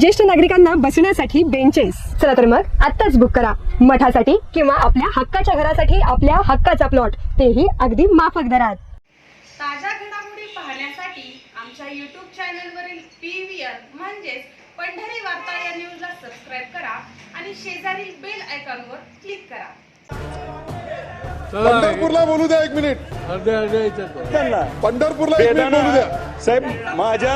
ज्येष्ठ नागरिकांना बसण्यासाठी बेंचेस चला तर मग आत्ताच बुक करा. मठासाठी किंवा आपल्या हक्काच्या घरासाठी आपल्या हक्काचा प्लॉट तेही अगदी माफक दरात. ताज्या घडामोडी पाहण्यासाठी आमच्या यूट्यूब चॅनलवरील पी व्ही आर म्हणजेच पंढरी वार्ता या न्यूजला सबस्क्राईब करा आणि शेजारील बेल आयकॉनवर क्लिक करा. पंढरपूरला बोलू द्या एक मिनिट अर्धे अर्धे याच्यात त्यांना. पंढरपूरला एक मिनिट बोलू द्या. साहेब माझ्या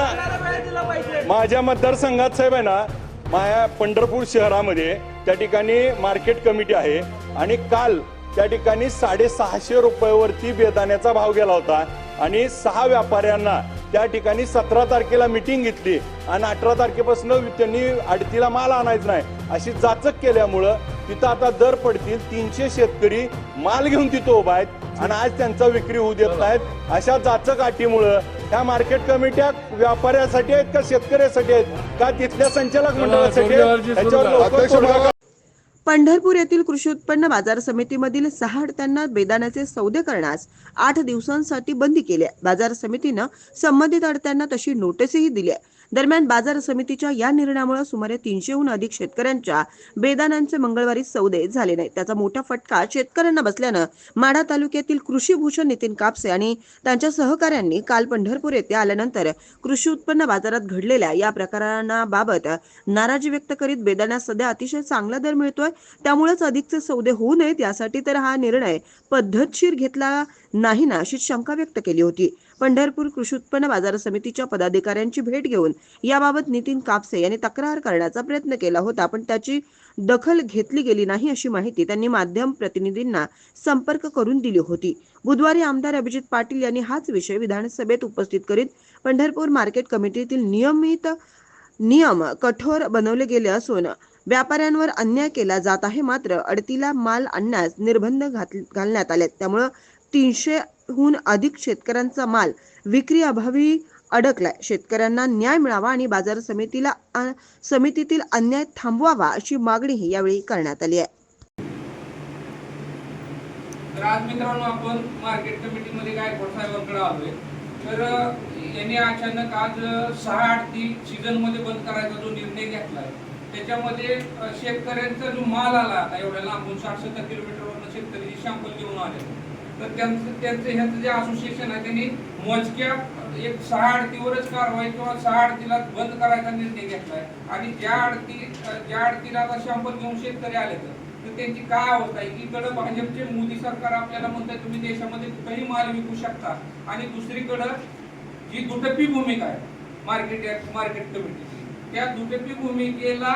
माझ्या मतदारसंघात साहेब आहे ना माझ्या पंढरपूर शहरामध्ये त्या ठिकाणी मार्केट कमिटी आहे आणि काल त्या ठिकाणी साडेसहाशे रुपयावरती बेदाण्याचा भाव गेला होता आणि सहा व्यापाऱ्यांना त्या ठिकाणी सतरा तारखेला मिटिंग घेतली आणि अठरा तारखेपासून त्यांनी आडतीला माल आणायचा नाही अशी जाचक केल्यामुळं तिथं आता दर पडतील तीनशे शेतकरी माल घेऊन तिथं उभा आहेत. आणि आज त्यांचा विक्री होऊ देत नाहीत. अशा जाचक अटीमुळं ह्या मार्केट कमिट्या व्यापाऱ्यासाठी आहेत का शेतकऱ्यासाठी आहेत? का तिथल्या संचालक मंडळासाठी पंढरपूर येथील कृषी उत्पन्न बाजार समितीमधील सहा अडत्यांना बेदाण्याचे सौदे करण्यास आठ दिवसांसाठी बंदी केली आहे. बाजार समितीनं संबंधित अडत्यांना तशी नोटीसही दिली आहे. दरम्यान बाजार समितीच्या या निर्णयामुळे सुमारे तीनशेहून अधिक शेतकऱ्यांच्या बेदानांचे मंगळवारी सौदे झाले नाही त्याचा मोठा फटका शेतकऱ्यांना बसल्यानं माढा तालुक्यातील कृषी भूषण नितीन कापसे आणि त्यांच्या सहकाऱ्यांनी काल पंढरपूर येथे आल्यानंतर कृषी उत्पन्न बाजारात घडलेल्या या प्रकारांबाबत नाराजी व्यक्त करीत बेदाना सध्या अतिशय चांगला दर मिळतोय. त्यामुळेच अधिकचे सौदे होऊ नयेत यासाठी तर हा निर्णय पद्धतशीर घेतला नाही ना अशी शंका व्यक्त केली होती. पंढरपूर कृषी उत्पन्न बाजार समितीच्या पदाधिकाऱ्यांची भेट घेऊन याबाबत नितीन कापसे यांनी तक्रार करण्याचा प्रयत्न केला होता पण त्याची दखल घेतली गेली नाही अशी माहिती त्यांनी माध्यम प्रतिनिधींना संपर्क करून दिली होती. बुधवारी आमदार अभिजित पाटील यांनी हाच विषय विधानसभेत उपस्थित करीत पंढरपूर मार्केट कमिटीतील नियमित नियम कठोर बनवले गेले असून व्यापाऱ्यांवर अन्याय केला जात आहे मात्र अडतीला माल आणण्यास निर्बंध घात- घालण्यात आले त्यामुळं हून अधिक शेतकऱ्यांचा माल विक्री अभावी अडकलाय. शेतकऱ्यांना न्याय मिळावा आणि बाजार समितीला समितीतील अन्याय थांबवावा अशी मागणीही यावेळी करण्यात आली आहे. तर आज मित्रांनो आपण मार्केट कमिटीमध्ये गायकवाड साहेबांकडे आलोय. तर यांनी अचानक आज सहा आठ ती सीझनमध्ये बंद करायचा जो निर्णय घेतलाय त्याच्यामध्ये शेतकऱ्यांचा जो माल आला आता एवढ्या लांबून साठ सत्तर किलोमीटरवरनं शेतकरी शॅम्पल घेऊन आले तर त्यांचं त्यांचं ह्याचं जे असोसिएशन आहे त्यांनी मोजक्या एक सहा आडतीवरच कारवाई किंवा सहा आडतीला बंद करायचा निर्णय घेतलाय. आणि ज्या आडती ज्या आडतीला आता घेऊन शेतकरी आले तर त्यांची काय अवस्था आहे? एकीकडे भाजपचे मोदी सरकार आपल्याला म्हणतात तुम्ही देशामध्ये कुठेही माल विकू शकता. आणि दुसरीकडं जी दुटप्पी भूमिका आहे मार्केट मार्केट कमिटीची त्या दुटप्पी भूमिकेला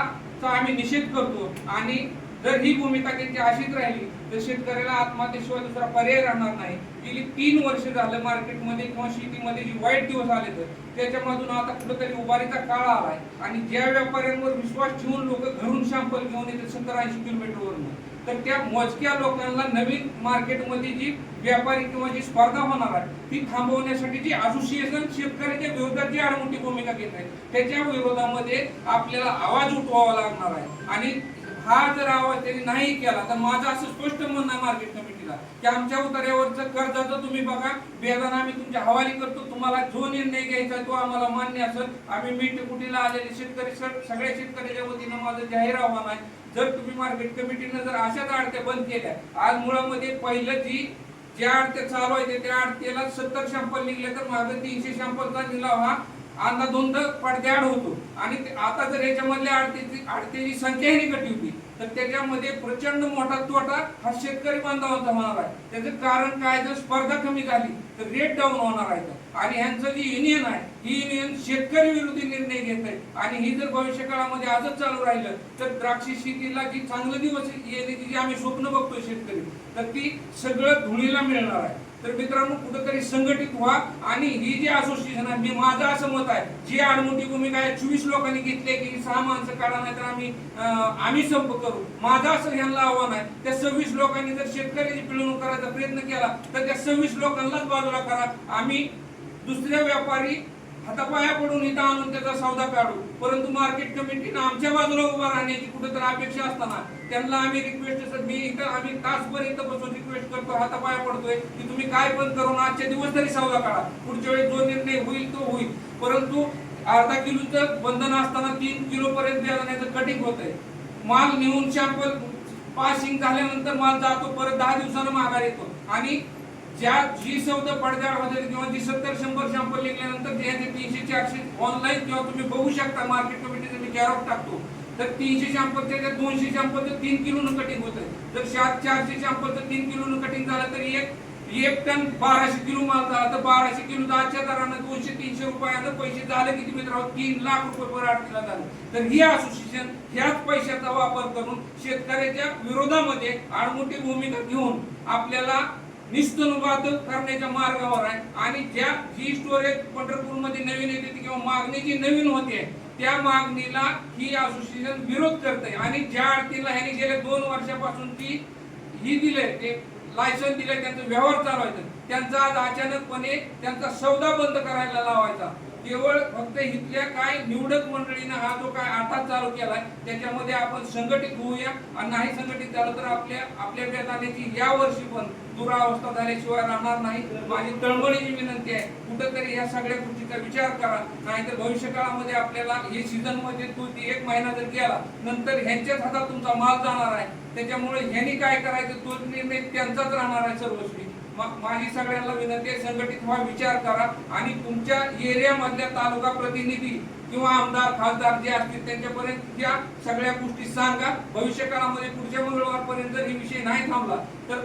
आम्ही निषेध करतो. आणि जर ही भूमिका त्यांची अशीच राहिली तर शेतकऱ्याला आत्महत्येशिवाय दुसरा पर्याय राहणार नाही. गेली तीन वर्ष झालं मार्केटमध्ये किंवा शेतीमध्ये जे वाईट दिवस आले तर त्याच्यामधून आता कुठेतरी उभारीचा काळ आलाय. आणि ज्या व्यापाऱ्यांवर विश्वास ठेवून लोक घरून शॅम्पल घेऊन येतात सत्तर ऐंशी किलोमीटरवरून तर त्या मोजक्या लोकांना नवीन मार्केटमध्ये जी व्यापारी किंवा जी स्पर्धा होणार आहे ती थांबवण्यासाठी जी असोसिएशन शेतकऱ्याच्या विरोधात जी आडमोठी भूमिका घेत आहे त्याच्या विरोधामध्ये आपल्याला आवाज उठवावा लागणार आहे. आणि हा जर आवाज त्यांनी नाही केला तर माझं असं स्पष्ट म्हणणं आहे मार्केट कमिटीला की आमच्या उतार्यावरचं कर्जाचं तुम्ही बघा बेदाना आम्ही तुमच्या हवाली करतो तुम्हाला जो निर्णय घ्यायचा तो आम्हाला मान्य असेल. आम्ही मीठ कुटीला आलेले शेतकरी सगळ्या शेतकऱ्याच्या वतीनं माझं जाहीर आव्हान आहे. जर तुम्ही मार्केट कमिटीनं जर अशाच आडत्या बंद केल्या आज मुळामध्ये पहिलं जी ज्या आडत्या चालू आहे त्या आडत्याला सत्तर शॅम्पल निघले तर मागे तीनशे शॅम्पलचा निलाव हा अंधाधुंद दोन पडद्याआड होतो. आणि आता जर याच्यामधल्या आडतीची आडतीची संख्या निकटी होती तर त्याच्यामध्ये प्रचंड मोठा तोटा हा शेतकरी बांधवांचा होणार आहे. त्याचं कारण काय? जर स्पर्धा कमी झाली तर रेट डाऊन होणार आहे. आणि ह्यांचं जी युनियन आहे ही युनियन शेतकरी विरोधी निर्णय घेत आहे. आणि ही जर भविष्य काळामध्ये आजच चालू राहिलं तर द्राक्ष शेतीला जी चांगले दिवस येण्याची जी आम्ही स्वप्न बघतोय शेतकरी तर ती सगळं धुळीला मिळणार आहे. तर मित्रांनो कुठेतरी संघटित व्हा आणि ही जी असोसिएशन आहे मी माझं असं मत आहे जी आडमोठी भूमिका आहे चोवीस लोकांनी घेतली की सहा माणसं काढा नाही तर आम्ही आम्ही संप करू. माझं असं ह्यांना आव्हान आहे त्या सव्वीस लोकांनी जर शेतकऱ्याची पिळवणूक करायचा प्रयत्न केला तर त्या सव्वीस लोकांनाच बाजूला करा. आम्ही दुसऱ्या व्यापारी हातापाया पडून इथं आणून त्याचा सौदा काढू. परंतु मार्केट कमिटीनं आमच्या बाजूला उभा राहण्याची कुठेतरी अपेक्षा असताना त्यांना आम्ही रिक्वेस्ट मी इथं आम्ही तासभर इथं बसून रिक्वेस्ट करतो हातापाया पडतोय की तुम्ही काय पण करून आजच्या दिवस तरी सावला काढा पुढच्या वेळी जो निर्णय होईल तो होईल. परंतु अर्धा किलोचं बंधन असताना तीन किलो पर्यंत बियाण्याचं कटिंग होत आहे माल नेऊन शॅम्पल पासिंग झाल्यानंतर माल जातो परत दहा दिवसानं माघार येतो. आणि ज्या जी चौद पडद्यावर होते किंवा जी सत्तर शंभर शॅम्पल निघल्यानंतर ते तीनशे चारशे ऑनलाईन किंवा तुम्ही बघू शकता मार्केट कमिटीचं मी कॅरॉप टाकतो. तर तीनशे शॅम्पल त्याच्यात दोनशे शॅम्पल तर तीन किलो कटिंग होत जर सात चारशे शॅम्पल तर तीन किलो कटिंग झालं तर एक एक टन बाराशे किलो माल झाला. तर बाराशे किलो आजच्या दरानं दोनशे तीनशे रुपयानं पैसे झाले किती मित्रांनो तीन लाख रुपये पर अडकीला झाले. तर ही असोसिएशन ह्याच पैशाचा वापर करून शेतकऱ्याच्या विरोधामध्ये आडमोठी भूमिका घेऊन आपल्याला निस्तनुवाद करण्याच्या मार्गावर आहे. आणि ज्या ही स्टोरेज पंढरपूरमध्ये नवीन येते किंवा मागणी जी नवीन होते त्या मागणीला ही असोसिएशन विरोध करते आणि ज्या अडतीला ह्याने गेल्या दोन वर्षापासून ती ही दिले ते लायसन दिले त्यांचं व्यवहार चालवायचं. त्यांचा आज अचानकपणे त्यांचा सौदा बंद करायला लावायचा. केवळ फक्त इथल्या काय निवडक मंडळीनं हा जो काय आठात चालू केलाय त्याच्यामध्ये आपण संघटित होऊया. आणि नाही संघटित झालं तर आपल्या आपल्या बेतानेची या वर्षी पण दुरावस्था झाल्याशिवाय राहणार नाही. माझी तळमळीची विनंती आहे कुठंतरी या सगळ्या गोष्टीचा विचार करा. नाहीतर भविष्य काळामध्ये आपल्याला हे सीझनमध्ये तो ती एक महिना जर गेला नंतर ह्यांच्याच हातात तुमचा माल जाणार आहे. त्याच्यामुळे ह्यांनी काय करायचं तो निर्णय त्यांचाच राहणार आहे सर्वस्वी. माझी सगळ्यांना विनंती आहे संघटित व्हा विचार करा. आणि तुमच्या एरियामधल्या तालुका प्रतिनिधी किंवा आमदार खासदार जे असतील त्यांच्यापर्यंत या सगळ्या गोष्टी सांगा. भविष्यकाळामध्ये पुढच्या मंगळवारपर्यंत जर हे विषय नाही थांबला तर